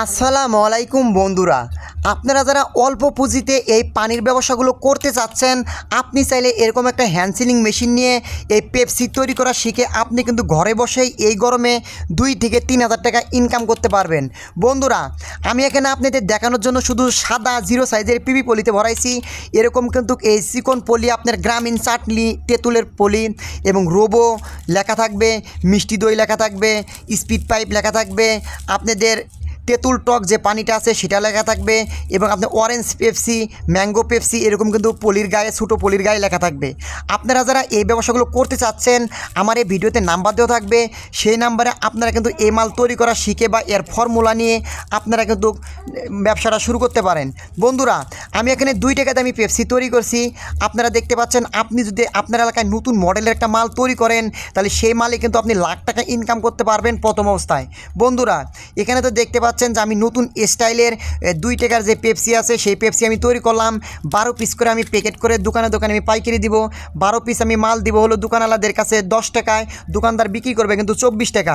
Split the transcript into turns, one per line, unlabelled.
আসসালামু আলাইকুম, বন্ধুরা। আপনারা যারা অল্প পুঁজিতে এই পানির ব্যবসাগুলো করতে চাচ্ছেন, আপনি চাইলে এরকম একটা হ্যান্ড সিলিং মেশিন নিয়ে এই পেপসি তৈরি করা শিখে আপনি কিন্তু ঘরে বসেই এই গরমে দুই থেকে তিন হাজার টাকা ইনকাম করতে পারবেন। বন্ধুরা, আমি এখানে আপনাদের দেখানোর জন্য শুধু সাদা জিরো সাইজের পিবি পলিতে ভরাইছি। এরকম কিন্তু এই চিকন পলি আপনার গ্রামীণ চাটনি, তেঁতুলের পলি এবং রোবো লেখা থাকবে, মিষ্টি দই লেখা থাকবে স্পিড পাইপ লেখা থাকবে। আপনাদের তেঁতুল টক যে পানিটা আছে সেটা লেখা থাকবে এবং আপনার অরেঞ্জ পেপসি ম্যাঙ্গো পেপসি এরকম কিন্তু পলির গায়ে, ছোটো পলির গায়ে লেখা থাকবে। আপনারা যারা এই ব্যবসাগুলো করতে চাচ্ছেন, আমার এই ভিডিওতে নাম্বার দেওয়া থাকবে। সেই নাম্বারে আপনারা কিন্তু এই মাল তৈরি করা শিখে বা এর ফর্মুলা নিয়ে আপনারা কিন্তু ব্যবসাটা শুরু করতে পারেন। বন্ধুরা, আমি এখানে দুই টাকাতে আমি পেপসি তৈরি করছি। আপনারা দেখতে পাচ্ছেন, আপনি যদি আপনার এলাকায় নতুন মডেলের একটা মাল তৈরি করেন, তাহলে সেই মালে কিন্তু আপনি লাখ টাকা ইনকাম করতে পারবেন প্রথম অবস্থায়। বন্ধুরা, এখানে তো দেখতে পাচ্ছেন যে আমি নতুন স্টাইলের দুই টাকার যে পেপসি আছে, সেই পেপসি আমি তৈরি করলাম। বারো পিস করে আমি প্যাকেট করে দোকানে দোকানে আমি পাইকারি দিব। বারো পিস আমি মাল দিব হলো দোকানওয়ালাদের কাছে দশ টাকায়। দোকানদার বিক্রি করবে কিন্তু চব্বিশ টাকা।